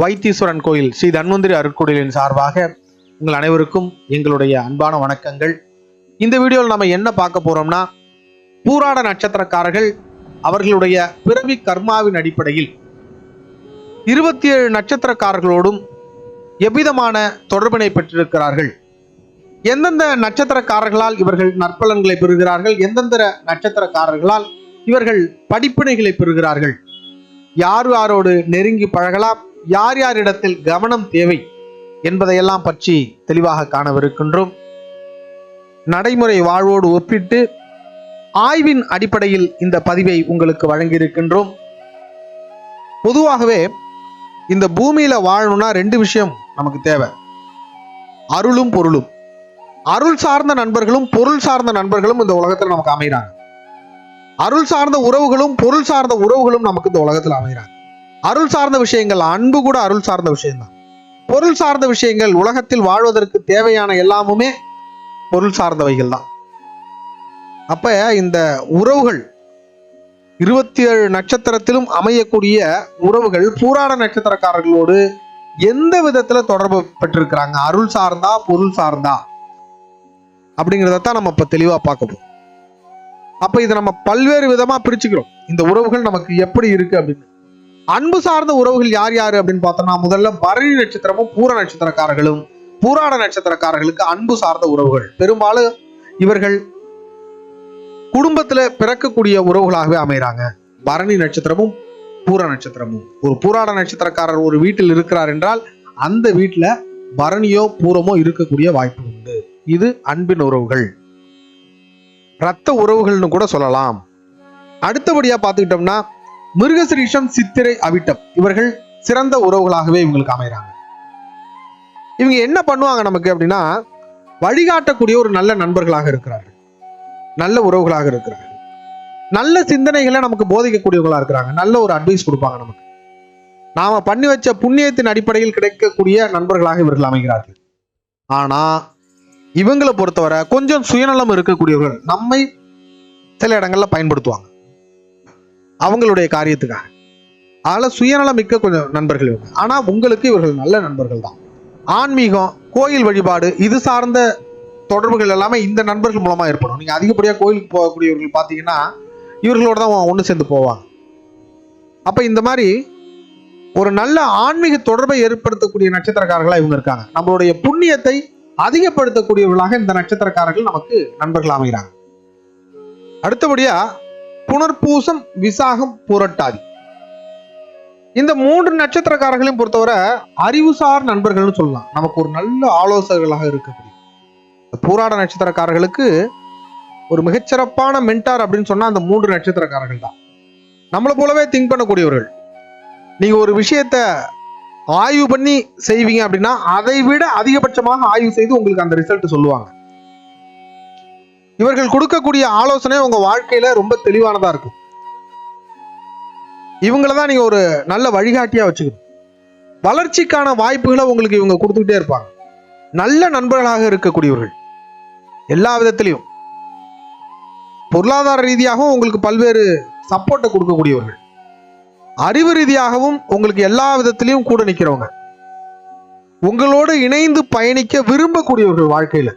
வைத்தீஸ்வரன் கோயில் ஸ்ரீ தன்வந்திரி அருட்கோயிலின் சார்பாக உங்கள் அனைவருக்கும் எங்களுடைய அன்பான வணக்கங்கள். இந்த வீடியோவில் நம்ம என்ன பார்க்க போறோம்னா பூராட நட்சத்திரக்காரர்கள் அவர்களுடைய பிறவி கர்மாவின் அடிப்படையில் இருபத்தி ஏழு நட்சத்திரக்காரர்களோடும் எவ்விதமான தொடர்பினை பெற்றிருக்கிறார்கள்? எந்தெந்த நட்சத்திரக்காரர்களால் இவர்கள் நற்பலன்களை பெறுகிறார்கள்? எந்தெந்த நட்சத்திரக்காரர்களால் இவர்கள் படிப்பினைகளை பெறுகிறார்கள்? யார் யாரோடு நெருங்கி பழகலாம்? யார் யாரிடத்தில் கவனம் தேவை என்பதையெல்லாம் பற்றி தெளிவாக காணவிருக்கின்றோம். நடைமுறை வாழ்வோடு ஒப்பிட்டு ஆய்வின் அடிப்படையில் இந்த பதிவை உங்களுக்கு வழங்கியிருக்கின்றோம். பொதுவாகவே இந்த பூமியில வாழணும்னா ரெண்டு விஷயம் நமக்கு தேவை. அருளும் பொருளும். அருள் சார்ந்த நண்பர்களும் பொருள் சார்ந்த நண்பர்களும் இந்த உலகத்துல நமக்கு அமைகிறாங்க அருள் சார்ந்த உறவுகளும் பொருள் சார்ந்த உறவுகளும் நமக்கு இந்த உலகத்துல அமைகிறாங்க அருள் சார்ந்த விஷயங்கள் அன்பு கூட அருள் சார்ந்த விஷயம்தான். பொருள் சார்ந்த விஷயங்கள் உலகத்தில் வாழ்வதற்கு தேவையான எல்லாமுமே பொருள் சார்ந்தவைகள் தான் அப்ப இந்த உறவுகள் இருபத்தி ஏழு நட்சத்திரத்திலும் அமையக்கூடிய உறவுகள் பூராட நட்சத்திரக்காரர்களோடு எந்த விதத்துல தொடர்பு பெற்றிருக்கிறாங்க? அருள் சார்ந்தா பொருள் சார்ந்தா? அப்படிங்கிறதத்தான் நம்ம இப்ப தெளிவா பார்க்க போறோம். அப்ப இதை நம்ம பல்வேறு விதமா பிரிச்சுக்கிறோம். இந்த உறவுகள் நமக்கு எப்படி இருக்கு அப்படின்னு. அன்பு சார்ந்த உறவுகள் யார் யாரு அப்படின்னு பார்த்தோம்னா முதல்ல பரணி நட்சத்திரமும் பூர நட்சத்திரக்காரர்களும் பூராட நட்சத்திரக்காரர்களுக்கு அன்பு சார்ந்த உறவுகள். பெரும்பாலும் இவர்கள் குடும்பத்துல பிறக்கக்கூடிய உறவுகளாகவே அமைகிறாங்க. பரணி நட்சத்திரமும் பூர நட்சத்திரமும். ஒரு பூராட நட்சத்திரக்காரர் ஒரு வீட்டில் இருக்கிறார் என்றால் அந்த வீட்டுல பரணியோ பூரமோ இருக்கக்கூடிய வாய்ப்பு உண்டு. இது அன்பின் உறவுகள். இரத்த உறவுகள்னு கூட சொல்லலாம். அடுத்தபடியா பார்த்துக்கிட்டோம்னா மிருகசிரீஷம் சித்திரை அவிட்டம். இவர்கள் சிறந்த உறவுகளாகவே இவங்களுக்கு அமைகிறாங்க. இவங்க என்ன பண்ணுவாங்க நமக்கு அப்படின்னா வழிகாட்டக்கூடிய ஒரு நல்ல நண்பர்களாக இருக்கிறார்கள். நல்ல உறவுகளாக இருக்கிறார்கள். நல்ல சிந்தனைகளை நமக்கு போதிக்கக்கூடியவங்களா இருக்கிறாங்க. நல்ல ஒரு அட்வைஸ் கொடுப்பாங்க நமக்கு. நாம பண்ணி வச்ச புண்ணியத்தின் அடிப்படையில் கிடைக்கக்கூடிய நண்பர்களாக இவர்கள் அமைகிறார்கள். ஆனா இவங்களை பொறுத்தவரை கொஞ்சம் சுயநலம் இருக்கக்கூடியவர்கள் நம்மை சில இடங்கள்ல பயன்படுத்துவாங்க. அவங்களுடைய காரியத்துக்காக. அதில் சுயநலம் மிக்க கொஞ்சம் நண்பர்கள் இவங்க. ஆனால் உங்களுக்கு இவர்கள் நல்ல நண்பர்கள் தான். ஆன்மீகம் கோயில் வழிபாடு இது சார்ந்த தொடர்புகள் எல்லாமே இந்த நண்பர்கள் மூலமாக ஏற்படும். நீங்க அதிகப்படியாக கோயிலுக்கு போகக்கூடியவர்கள் பார்த்தீங்கன்னா இவர்களோட தான் ஒன்று சேர்ந்து போவாங்க. அப்போ இந்த மாதிரி ஒரு நல்ல ஆன்மீக தொடர்பை ஏற்படுத்தக்கூடிய நட்சத்திரக்காரர்களாக இவங்க இருக்காங்க. நம்மளுடைய புண்ணியத்தை அதிகப்படுத்தக்கூடியவர்களாக இந்த நட்சத்திரக்காரர்கள் நமக்கு நண்பர்கள் அமைகிறாங்க. அடுத்தபடியா புனர்பூசம் விசாகம் புரட்டாதி. இந்த மூன்று நட்சத்திரக்காரர்களையும் பொறுத்தவரை அறிவுசார் நண்பர்கள்னு சொல்லலாம். நமக்கு ஒரு நல்ல ஆலோசகர்களாக இருக்கக்கூடிய பூராட நட்சத்திரக்காரர்களுக்கு ஒரு மிகச்சிறப்பான மென்டார் அப்படின்னு சொன்னா அந்த மூன்று நட்சத்திரக்காரர்கள் தான். நம்மளை போலவே திங்க் பண்ணக்கூடியவர்கள். நீங்க ஒரு விஷயத்த ஆய்வு பண்ணி செய்வீங்க அப்படின்னா அதை விட அதிகபட்சமாக ஆய்வு செய்து உங்களுக்கு அந்த ரிசல்ட் சொல்லுவாங்க. இவர்கள் கொடுக்கக்கூடிய ஆலோசனை உங்க வாழ்க்கையில ரொம்ப தெளிவானதா இருக்கும். இவங்கள தான் நீங்க ஒரு நல்ல வழிகாட்டியா வச்சுக்கணும். வளர்ச்சிக்கான வாய்ப்புகளை உங்களுக்கு இவங்க கொடுத்துக்கிட்டே இருப்பாங்க. நல்ல நண்பர்களாக இருக்கக்கூடியவர்கள். எல்லா விதத்திலையும். பொருளாதார ரீதியாகவும் உங்களுக்கு பல்வேறு சப்போர்ட்டை கொடுக்கக்கூடியவர்கள். அறிவு ரீதியாகவும் உங்களுக்கு எல்லா விதத்திலையும் கூட நிற்கிறவங்க உங்களோடு இணைந்து பயணிக்க விரும்பக்கூடியவர்கள் வாழ்க்கையில.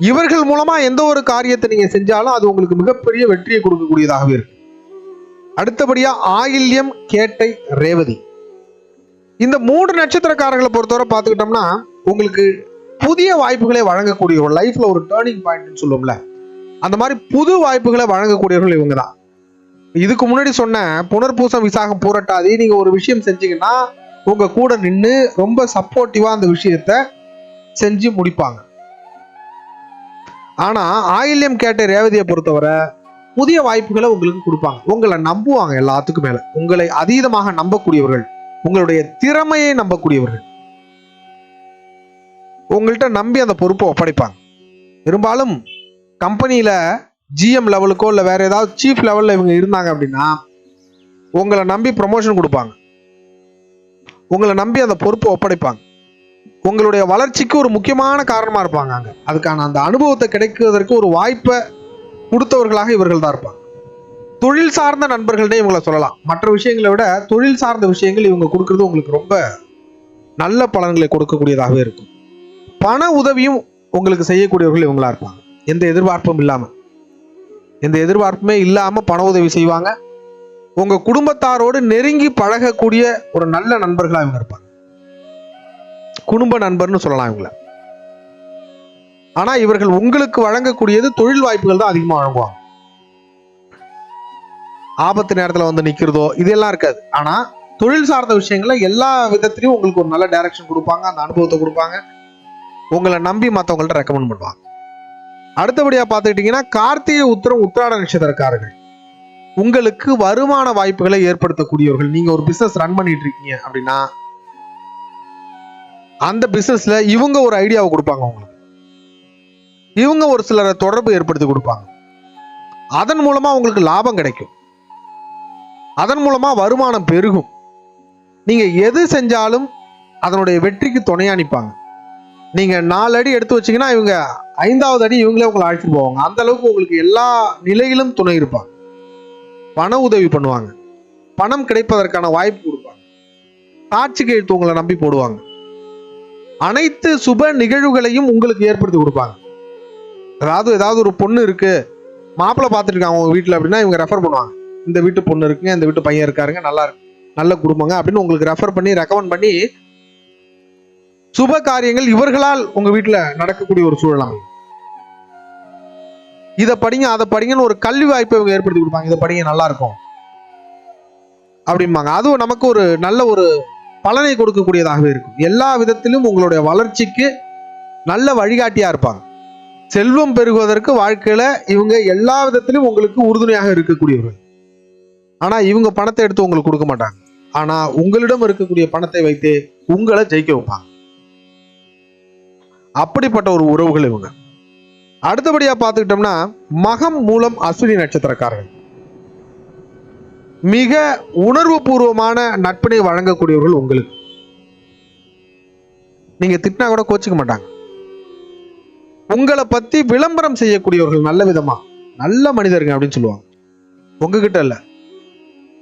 இவர்கள் மூலமா எந்த ஒரு காரியத்தை நீங்க செஞ்சாலும் அது உங்களுக்கு மிகப்பெரிய வெற்றியை கொடுக்கக்கூடியதாகவே இருக்கு. அடுத்தபடியா ஆயில்யம் கேட்டை ரேவதி. இந்த மூன்று நட்சத்திரக்காரர்களை பொறுத்தவரை பார்த்துக்கிட்டோம்னா உங்களுக்கு புதிய வாய்ப்புகளை வழங்கக்கூடிய ஒரு லைஃப்ல ஒரு டேர்னிங் பாயிண்ட்னு சொல்லுவோம்ல அந்த மாதிரி புது வாய்ப்புகளை வழங்கக்கூடியவர்கள் இவங்க தான் இதுக்கு முன்னாடி சொன்ன புனர்பூசம் விசாகம் பூரட்டாதி நீங்க ஒரு விஷயம் செஞ்சீங்கன்னா உங்க கூட நின்று ரொம்ப சப்போர்ட்டிவா அந்த விஷயத்த செஞ்சு முடிப்பாங்க. ஆனால் ஆயில்யம் கேட்ட ரேவதியை பொறுத்தவரை புதிய வாய்ப்புகளை உங்களுக்கு கொடுப்பாங்க. உங்களை நம்புவாங்க எல்லாத்துக்கும் மேலே. உங்களை அதீதமாக நம்பக்கூடியவர்கள் உங்களுடைய திறமையை நம்பக்கூடியவர்கள். உங்கள்கிட்ட நம்பி அந்த பொறுப்பை ஒப்படைப்பாங்க. பெரும்பாலும் கம்பெனியில் ஜிஎம் லெவலுக்கோ இல்லை வேற ஏதாவது சீஃப் லெவலில் இவங்க இருந்தாங்க அப்படின்னா உங்களை நம்பி ப்ரமோஷன் கொடுப்பாங்க. உங்களை நம்பி அந்த பொறுப்பை ஒப்படைப்பாங்க. உங்களுடைய வளர்ச்சிக்கு ஒரு முக்கியமான காரணமா இருப்பாங்க அங்க. அதுக்கான அந்த அனுபவத்தை கிடைக்கிறதற்கு ஒரு வாய்ப்பை கொடுத்தவர்களாக இவர்கள் தான் இருப்பாங்க. தொழில் சார்ந்த நண்பர்கள்னே இவங்கள சொல்லலாம். மற்ற விஷயங்களை விட தொழில் சார்ந்த விஷயங்கள் இவங்க கொடுக்கறது உங்களுக்கு ரொம்ப நல்ல பலன்களை கொடுக்கக்கூடியதாகவே இருக்கும். பண உதவியும் உங்களுக்கு செய்யக்கூடியவர்கள் இவங்களா இருப்பாங்க. எந்த எதிர்பார்ப்பும் இல்லாம. எந்த எதிர்பார்ப்புமே இல்லாம பண உதவி செய்வாங்க. உங்க குடும்பத்தாரோடு நெருங்கி பழகக்கூடிய ஒரு நல்ல நண்பர்களா இவங்க இருப்பாங்க. குடும்ப நண்பர்னு சொல்லலாம் இவங்கள. ஆனா இவர்கள் உங்களுக்கு வழங்கக்கூடியது தொழில் வாய்ப்புகள் தான் அதிகமா வழங்குவாங்க. ஆபத்து நேரத்துல வந்து நிக்கிறதோ இதெல்லாம் இருக்காது. ஆனா தொழில் சார்ந்த விஷயங்கள்ல எல்லா விதத்திலையும் உங்களுக்கு ஒரு நல்ல டைரக்ஷன் கொடுப்பாங்க அந்த அனுபவத்தை கொடுப்பாங்க. உங்களை நம்பி மற்றவங்கள்ட்ட ரெக்கமெண்ட் பண்ணுவாங்க. அடுத்தபடியா பார்த்துக்கிட்டீங்கன்னா கார்த்திகை உத்திரம் உத்திராட நட்சத்திரக்காரர்கள். உங்களுக்கு வருமான வாய்ப்புகளை ஏற்படுத்தக்கூடியவர்கள். நீங்க ஒரு பிசினஸ் ரன் பண்ணிட்டு இருக்கீங்க அப்படின்னா அந்த பிஸ்னஸில் இவங்க ஒரு ஐடியாவை கொடுப்பாங்க அவங்களுக்கு. இவங்க ஒரு சிலரை தொடர்பு ஏற்படுத்தி கொடுப்பாங்க. அதன் மூலமா உங்களுக்கு லாபம் கிடைக்கும். அதன் மூலமா வருமானம் பெருகும். நீங்க எது செஞ்சாலும் அதனுடைய வெற்றிக்கு துணையா நிற்பாங்க நீங்க நாலு அடி எடுத்து வச்சீங்கன்னா இவங்க ஐந்தாவது அடி இவங்களே உங்களை அழைச்சிட்டு போவாங்க. அந்த அளவுக்கு உங்களுக்கு எல்லா நிலையிலும் துணை இருப்பாங்க. பண உதவி பண்ணுவாங்க. பணம் கிடைப்பதற்கான வாய்ப்பு கொடுப்பாங்க. சாட்சி கையெழுத்து உங்களை நம்பி போடுவாங்க. அனைத்து சுப நிகழ்வுகளையும் உங்களுக்கு ஏற்படுத்தி கொடுப்பாங்க. அதாவது ஏதாவது ஒரு பொண்ணு இருக்கு மாப்பிள்ளை பார்த்துட்டு அவங்க வீட்டில் அப்படின்னா இவங்க ரெஃபர் பண்ணுவாங்க. இந்த வீட்டு பொண்ணு இருக்குங்க இந்த வீட்டு பையன் இருக்காருங்க நல்லா இருக்கு நல்ல குடும்பங்க அப்படின்னு உங்களுக்கு ரெஃபர் பண்ணி ரெக்கமெண்ட் பண்ணி சுப காரியங்கள் இவர்களால் உங்க வீட்டில் நடக்கக்கூடிய ஒரு சூழல் அமையும். இதை படிங்க அதை படிங்கன்னு ஒரு கல்வி வாய்ப்பை இவங்க ஏற்படுத்தி கொடுப்பாங்க. இதை படிங்க நல்லா இருக்கும். அப்படிம்பாங்க. அதுவும் நமக்கு ஒரு நல்ல ஒரு பலனை கொடுக்கக்கூடியதாகவே இருக்கும். எல்லா விதத்திலும் உங்களுடைய வளர்ச்சிக்கு நல்ல வழிகாட்டியா இருப்பாங்க. செல்வம் பெருகுவதற்கு வாழ்க்கையில இவங்க எல்லா விதத்திலும் உங்களுக்கு உறுதுணையாக இருக்கக்கூடியவர்கள். ஆனா இவங்க பணத்தை எடுத்து உங்களுக்கு கொடுக்க மாட்டாங்க. ஆனா உங்களிடம் இருக்கக்கூடிய பணத்தை வைத்து உங்களை ஜெயிக்க வைப்பாங்க. அப்படிப்பட்ட ஒரு உறவுகள் இவங்க. அடுத்தபடியா பார்த்துக்கிட்டோம்னா மகம் மூலம் அஸ்வினி நட்சத்திரக்காரர்கள். மிக உணர்வு பூர்வமான நட்பினை வழங்கக்கூடியவர்கள் உங்களுக்கு. நீங்க திட்டினா கூட கோச்சிக்க மாட்டாங்க. உங்களை பத்தி விளம்பரம் செய்யக்கூடியவர்கள் நல்ல விதமா? நல்ல மனிதருங்க அப்படின்னு சொல்லுவாங்க. உங்ககிட்ட இல்ல.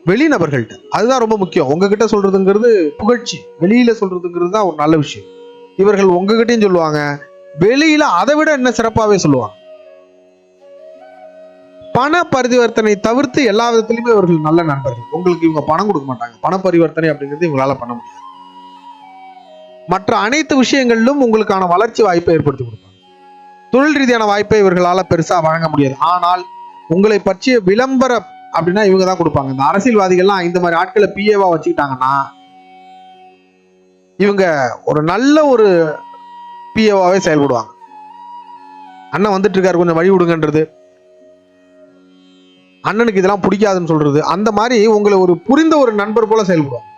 வெளிநபர்கள்ட்ட. அதுதான் ரொம்ப முக்கியம். உங்ககிட்ட சொல்றதுங்கிறது புகழ்ச்சி. வெளியில சொல்றதுங்கிறது தான் ஒரு நல்ல விஷயம். இவர்கள் உங்ககிட்டயும் சொல்லுவாங்க. வெளியில அதை விட என்ன சிறப்பாவே சொல்லுவாங்க. பண பரிவர்த்தனை தவிர்த்து எல்லா விதத்திலுமே இவர்கள் நல்ல நண்பர்கள். உங்களுக்கு இவங்க பணம் கொடுக்க மாட்டாங்க. பண பரிவர்த்தனை அப்படிங்கிறது இவங்களால பண்ண முடியாது. மற்ற அனைத்து விஷயங்களிலும் உங்களுக்கான வளர்ச்சி வாய்ப்பை ஏற்படுத்தி கொடுப்பாங்க. தொழில் ரீதியான வாய்ப்பை இவர்களால பெருசா வழங்க முடியாது. ஆனால் உங்களை பற்றிய விளம்பரம் அப்படின்னா இவங்க தான் கொடுப்பாங்க. இந்த அரசியல்வாதிகள்லாம் இந்த மாதிரி ஆட்களை பிஏவா வச்சுக்கிட்டாங்கன்னா இவங்க ஒரு நல்ல ஒரு பிஏவாவே செயல்படுவாங்க. அண்ணன் வந்துட்டு இருக்காரு கொஞ்சம் வழி விடுங்கன்றது அண்ணனுக்கு இதெல்லாம் பிடிக்காதுன்னு சொல்றது. அந்த மாதிரி உங்களை ஒரு புரிந்த ஒரு நண்பர் போல செயல்படுவாங்க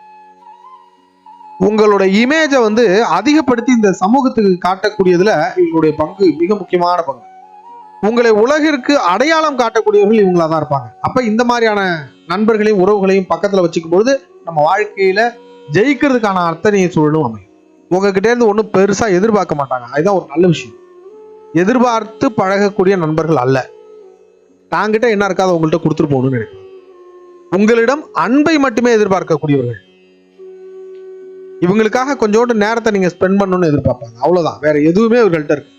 உங்களோட இமேஜை வந்து அதிகப்படுத்தி இந்த சமூகத்துக்கு காட்டக்கூடியதுல இவங்களுடைய பங்கு மிக முக்கியமான பங்கு. உங்களை உலகிற்கு அடையாளம் காட்டக்கூடியவர்கள் இவங்களா தான் இருப்பாங்க. அப்ப இந்த மாதிரியான நண்பர்களையும் உறவுகளையும் பக்கத்துல வச்சுக்கும் பொழுது நம்ம வாழ்க்கையில ஜெயிக்கிறதுக்கான அத்தனை சூழலும் அமையும். உங்ககிட்ட இருந்து ஒன்றும் பெருசா எதிர்பார்க்க மாட்டாங்க. அதுதான் ஒரு நல்ல விஷயம். எதிர்பார்த்து பழகக்கூடிய நண்பர்கள் அல்ல. தாங்கிட்ட என்ன இருக்காது உங்கள்கிட்ட கொடுத்துட்டு போகணும்னு நினைக்கிறேன். உங்களிடம் அன்பை மட்டுமே எதிர்பார்க்கக்கூடியவர்கள். இவங்களுக்காக கொஞ்சோண்டு நேரத்தை நீங்க ஸ்பெண்ட் பண்ணணும்னு எதிர்பார்ப்பாங்க. அவ்வளவுதான். வேற எதுவுமே இவர்கள்ட்ட இருக்கு.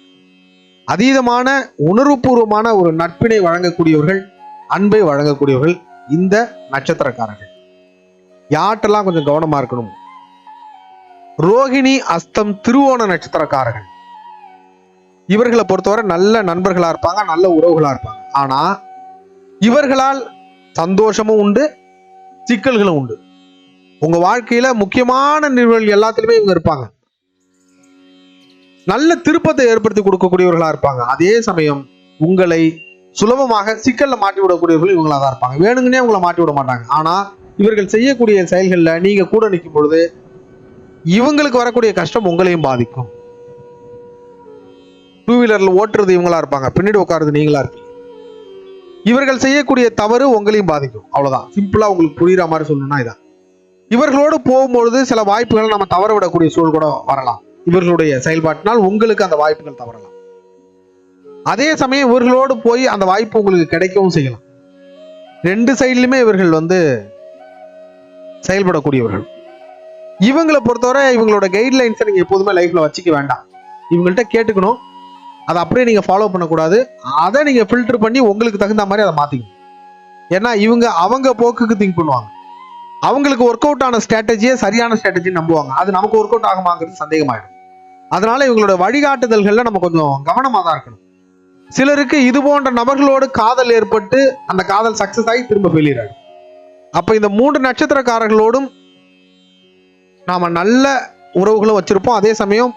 அதீதமான உணர்வுபூர்வமான ஒரு நட்பினை வழங்கக்கூடியவர்கள் அன்பை வழங்கக்கூடியவர்கள் இந்த நட்சத்திரக்காரர்கள். யார்ட்டெல்லாம் கொஞ்சம் கவனமா இருக்கணும்? ரோகிணி அஸ்தம் திருவோண நட்சத்திரக்காரர்கள். இவர்களை பொறுத்தவரை நல்ல நண்பர்களா இருப்பாங்க நல்ல உறவுகளா இருப்பாங்க. ஆனா இவர்களால் சந்தோஷமும் உண்டு சிக்கல்களும் உண்டு. உங்க வாழ்க்கையில முக்கியமான நிகழ்வுகள் எல்லாத்துலயுமே இவங்க இருப்பாங்க. நல்ல திருப்பத்தை ஏற்படுத்தி கொடுக்கக்கூடியவர்களா இருப்பாங்க. அதே சமயம் உங்களை சுலபமாக சிக்கல்ல மாட்டி விடக்கூடியவர்கள் இவங்களா தான் இருப்பாங்க. வேணுங்கன்னே உங்களை மாட்டி விட மாட்டாங்க. ஆனா இவர்கள் செய்யக்கூடிய செயல்கள்ல நீங்க கூட நிற்கும் பொழுது இவங்களுக்கு வரக்கூடிய கஷ்டம் உங்களையும் பாதிக்கும். டூ வீலர்ல ஓட்டுறது இவங்களா இருப்பாங்க. பின்னாடி உட்காருறது நீங்களா இருப்பீங்க. இவர்கள் செய்யக்கூடிய தவறு உங்களையும் பாதிக்கும். அவ்வளவுதான். சிம்பிளா உங்களுக்கு புரிகிற மாதிரி சொல்லணும்னா இதான். இவர்களோடு போகும்பொழுது சில வாய்ப்புகளை நம்ம தவற விடக்கூடிய சூழல் கூட வரலாம். இவர்களுடைய செயல்பாட்டினால் உங்களுக்கு அந்த வாய்ப்புகள் தவறலாம். அதே சமயம் இவர்களோடு போய் அந்த வாய்ப்பு உங்களுக்கு கிடைக்கவும் செய்யலாம். ரெண்டு சைட்லையுமே இவர்கள் வந்து செயல்படக்கூடியவர்கள். இவங்களை பொறுத்தவரை இவங்களோட கைட்லைன்ஸை நீங்கள் எப்போதுமே லைஃப்பில் வச்சுக்க வேண்டாம். இவங்கள்ட்ட கேட்டுக்கணும். அதை அப்படியே நீங்கள் ஃபாலோ பண்ணக்கூடாது. அதை நீங்கள் ஃபில்டர் பண்ணி உங்களுக்கு தகுந்த மாதிரி அதை மாற்றிக்கணும் ஏன்னா இவங்க அவங்க போக்குக்கு திங்க் பண்ணுவாங்க. அவங்களுக்கு ஒர்க் அவுட் ஆன ஸ்ட்ராட்டஜியே சரியான ஸ்ட்ராட்டஜி நம்புவாங்க. அது நமக்கு ஒர்க் அவுட் ஆகுமாங்கிறது சந்தேகமாயிடும். அதனால இவங்களோட வழிகாட்டுதல்களில் நம்ம கொஞ்சம் கவனமாக தான் இருக்கணும். சிலருக்கு இது போன்ற நபர்களோடு காதல் ஏற்பட்டு அந்த காதல் சக்சஸ் ஆகி திரும்ப ஃபெயிலியர் ஆகும் இந்த மூன்று நட்சத்திரக்காரர்களோடும் நாம நல்ல உறவுகளும் வச்சிருப்போம். அதே சமயம்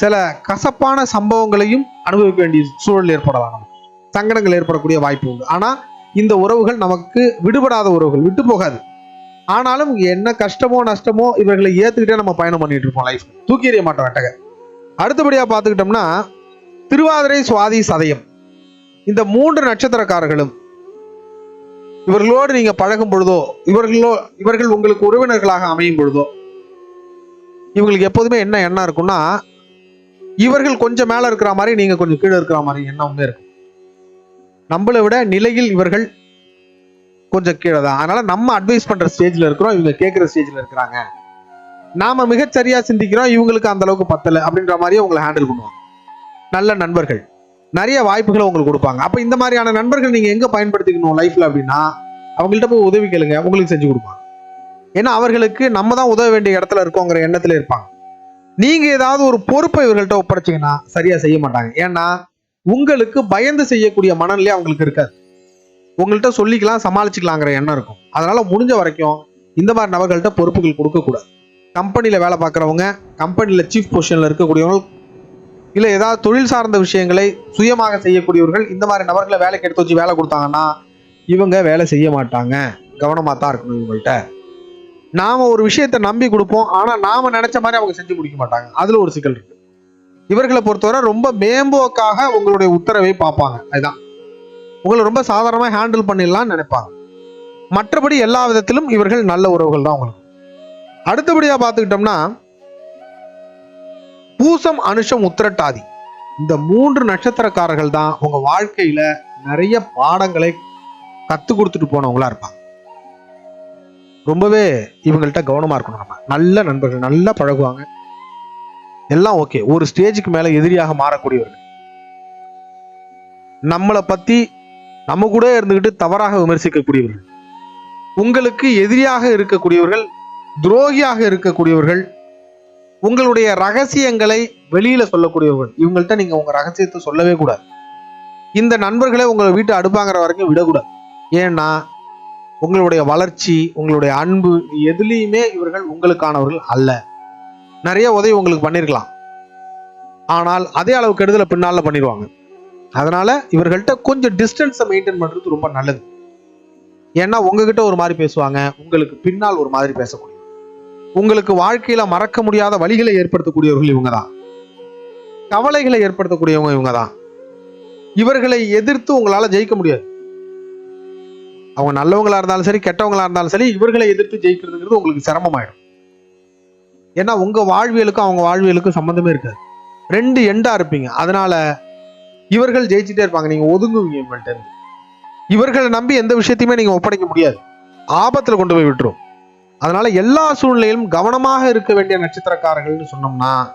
சில கசப்பான சம்பவங்களையும் அனுபவிக்க வேண்டிய சூழல் ஏற்படலாம். நமக்கு சங்கடங்கள் ஏற்படக்கூடிய வாய்ப்பு உண்டு. ஆனால் இந்த உறவுகள் நமக்கு விடுபடாத உறவுகள் விட்டு போகாது. ஆனாலும் என்ன கஷ்டமோ நஷ்டமோ இவர்களை ஏற்றுக்கிட்டே நம்ம பயணம் பண்ணிட்டு இருப்போம் லைஃப் தூக்கி எறிய மாட்டோம் வெட்டக அடுத்தபடியாக பார்த்துக்கிட்டோம்னா திருவாதிரை சுவாதி சதயம். இந்த மூன்று நட்சத்திரக்காரர்களும் இவர்களோடு நீங்கள் பழகும் பொழுதோ இவர்களோ இவர்கள் உங்களுக்கு உறவினர்களாக அமையும் பொழுதோ இவங்களுக்கு எப்போதுமே என்ன எண்ணம் இருக்குன்னா இவர்கள் கொஞ்சம் மேல இருக்கிற மாதிரி நீங்க கொஞ்சம் கீழே இருக்கிற மாதிரி எண்ணமே இருக்கும் நம்மளை விட நிலையில் இவர்கள் கொஞ்சம் கீழே தான். அதனால நம்ம அட்வைஸ் பண்ற ஸ்டேஜ்ல இருக்கிறோம் இவங்க கேட்குற ஸ்டேஜ்ல இருக்கிறாங்க. நாம மிகச்சரியா சிந்திக்கிறோம் இவங்களுக்கு அந்த அளவுக்கு பத்தல அப்படின்ற மாதிரியே உங்களை ஹேண்டில் பண்ணுவாங்க. நல்ல நண்பர்கள். நிறைய வாய்ப்புகளை உங்களுக்கு கொடுப்பாங்க. அப்ப இந்த மாதிரியான நண்பர்கள் நீங்க எங்க பயன்படுத்திக்கணும் லைஃப்ல அப்படின்னா அவங்கள்ட்ட போய் உதவி கேளுங்க உங்களுக்கு செஞ்சு கொடுப்பாங்க. ஏன்னா அவர்களுக்கு நம்ம தான் உதவ வேண்டிய இடத்துல இருக்கோங்கிற எண்ணத்துல இருப்பாங்க. நீங்க ஏதாவது ஒரு பொறுப்பை இவர்கள்ட்ட ஒப்படைச்சீங்கன்னா சரியா செய்ய மாட்டாங்க. ஏன்னா உங்களுக்கு பயந்து செய்யக்கூடிய மனநிலை அவங்களுக்கு இருக்காது. உங்கள்கிட்ட சொல்லிக்கலாம் சமாளிச்சுக்கலாங்கிற எண்ணம் இருக்கும். அதனால முடிஞ்ச வரைக்கும் இந்த மாதிரி நபர்கள்ட்ட பொறுப்புகள் கொடுக்கக்கூடாது. கம்பெனியில் வேலை பார்க்குறவங்க கம்பெனியில் சீஃப் பொசிஷனில் இருக்கக்கூடியவங்க இல்லை ஏதாவது தொழில் சார்ந்த விஷயங்களை சுயமாக செய்யக்கூடியவர்கள் இந்த மாதிரி நபர்களை வேலைக்கு எடுத்து வச்சு வேலை கொடுத்தாங்கன்னா இவங்க வேலை செய்ய மாட்டாங்க. கவனமாக தான் இருக்கணும் இவங்கள்ட்ட. நாம ஒரு விஷயத்த நம்பி கொடுப்போம். ஆனா நாம நினைச்ச மாதிரி அவங்க செஞ்சு முடிக்க மாட்டாங்க. அதில் ஒரு சிக்கல் இருக்கு. இவர்களை பொறுத்தவரை ரொம்ப மேம்போக்காக உங்களுடைய உத்தரவை பார்ப்பாங்க. அதுதான். உங்களை ரொம்ப சாதாரணமாக ஹேண்டில் பண்ணிடலாம்னு நினைப்பாங்க. மற்றபடி எல்லா விதத்திலும் இவர்கள் நல்ல உறவுகள் தான் உங்களுக்கு. அடுத்தபடியா பார்த்துக்கிட்டோம்னா பூசம் அனுஷம் உத்திரட்டாதி. இந்த மூன்று நட்சத்திரக்காரர்கள் தான் உங்க வாழ்க்கையில நிறைய பாடங்களை கத்து கொடுத்துட்டு போனவங்களா இருப்பாங்க. ரொம்பவே இவங்கள்ட்ட கவனமா இருக்கணும் நம்ம. நல்ல நண்பர்கள் நல்லா பழகுவாங்க. எல்லாம் ஓகே ஒரு ஸ்டேஜுக்கு மேல எதிரியாக மாறக்கூடியவர்கள். நம்மளை பத்தி நம்ம கூட இருந்துகிட்டு தவறாக விமர்சிக்கக்கூடியவர்கள். உங்களுக்கு எதிரியாக இருக்கக்கூடியவர்கள் துரோகியாக இருக்கக்கூடியவர்கள் உங்களுடைய ரகசியங்களை வெளியில சொல்லக்கூடியவர்கள். இவங்கள்ட்ட நீங்க உங்க ரகசியத்தை சொல்லவே கூடாது. இந்த நண்பர்களை உங்களை வீட்டு அடுப்பாங்கிற வரைக்கும் விடக்கூடாது. ஏன்னா உங்களுடைய வளர்ச்சி உங்களுடைய அன்பு எதுலேயுமே இவர்கள் உங்களுக்கானவர்கள் அல்ல. நிறைய உதவி உங்களுக்கு பண்ணியிருக்கலாம் ஆனால் அதே அளவு கெடுதலை பின்னால் பண்ணிடுவாங்க. அதனால இவர்கள்ட்ட கொஞ்சம் டிஸ்டன்ஸை மெயின்டைன் பண்ணுறது ரொம்ப நல்லது. ஏன்னா உங்ககிட்ட ஒரு மாதிரி பேசுவாங்க உங்களுக்கு பின்னால் ஒரு மாதிரி பேசக்கூடிய. உங்களுக்கு வாழ்க்கையில மறக்க முடியாத வழிகளை ஏற்படுத்தக்கூடியவர்கள் இவங்க தான் கவலைகளை ஏற்படுத்தக்கூடியவங்க இவங்க தான் இவர்களை எதிர்த்து உங்களால் ஜெயிக்க முடியாது. அவங்க நல்லவங்களா இருந்தாலும் சரி கெட்டவங்களா இருந்தாலும் சரி இவர்களை எதிர்த்து ஜெயிக்கிறதுங்கிறது உங்களுக்கு சிரமமாயிடும். ஏன்னா உங்க வாழ்வியலுக்கும் அவங்க வாழ்வியலுக்கும் சம்மந்தமே இருக்காது. ரெண்டு எண்டா இருப்பீங்க. அதனால இவர்கள் ஜெயிச்சுட்டே இருப்பாங்க. நீங்க ஒதுங்குவீங்க இவங்கள்ட்ட இருந்து. இவர்களை நம்பி எந்த விஷயத்தையுமே நீங்க ஒப்படைக்க முடியாது. ஆபத்துல கொண்டு போய் விட்டுரும். அதனால எல்லா சூழ்நிலையிலும் கவனமாக இருக்க வேண்டிய நட்சத்திரக்காரர்கள்னு சொன்னோம்னா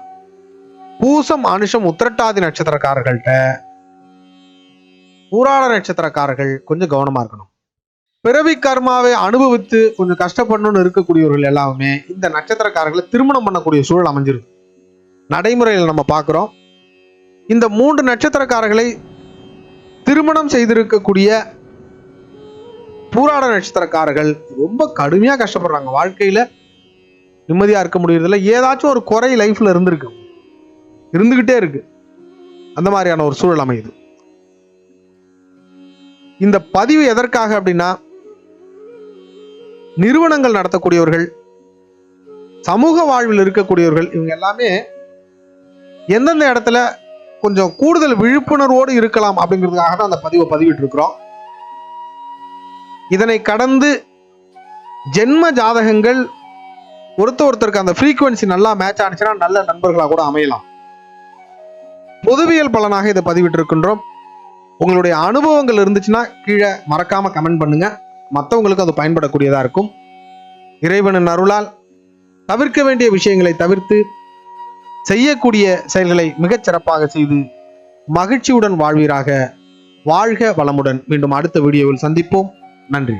பூசம் அனுஷம் உத்திரட்டாதி நட்சத்திரக்காரர்கள்ட்ட பூராட நட்சத்திரக்காரர்கள் கொஞ்சம் கவனமா இருக்கணும். பிறவி கர்மாவை அனுபவித்து கொஞ்சம் கஷ்டப்படணும்னு இருக்கக்கூடியவர்கள் எல்லாமே இந்த நட்சத்திரக்காரர்களை திருமணம் பண்ணக்கூடிய சூழல் அமைஞ்சிருக்கு. நடைமுறையில் நம்ம பார்க்குறோம். இந்த மூன்று நட்சத்திரக்காரர்களை திருமணம் செய்திருக்கக்கூடிய பூராட நட்சத்திரக்காரர்கள் ரொம்ப கடுமையாக கஷ்டப்படுறாங்க. வாழ்க்கையில் நிம்மதியாக இருக்க முடியறதில்ல. ஏதாச்சும் ஒரு குறை லைஃப்ல இருந்திருக்கு. இருந்துகிட்டே இருக்கு. அந்த மாதிரியான ஒரு சூழல் அமையுது. இந்த பதிவு எதற்காக அப்படின்னா நிறுவனங்கள் நடத்தக்கூடியவர்கள் சமூக வாழ்வில் இருக்கக்கூடியவர்கள் இவங்க எல்லாமே எந்தெந்த இடத்துல கொஞ்சம் கூடுதல் விழிப்புணர்வோடு இருக்கலாம் அப்படிங்கிறதுக்காக தான் அந்த பதிவை பதிவிட்டிருக்கிறோம். இதனை கடந்து ஜென்ம ஜாதகங்கள் ஒருத்த ஒருத்தருக்கு அந்த ஃப்ரீக்குவன்சி நல்லா மேட்ச் ஆனிச்சுன்னா நல்ல நண்பர்களாக கூட அமையலாம். பொதுவியல் பலனாக இதை பதிவிட்டிருக்கின்றோம். உங்களுடைய அனுபவங்கள் இருந்துச்சுன்னா கீழே மறக்காமல் கமெண்ட் பண்ணுங்கள் மற்றவங்களுக்கு அது பயன்படக்கூடியதா இருக்கும். இறைவனின் அருளால் தவிர்க்க வேண்டிய விஷயங்களை தவிர்த்து செய்யக்கூடிய செயல்களை மிகச் சிறப்பாக செய்து மகிழ்ச்சியுடன் வாழ்வீராக. வாழ்க வளமுடன். மீண்டும் அடுத்த வீடியோவில் சந்திப்போம். நன்றி.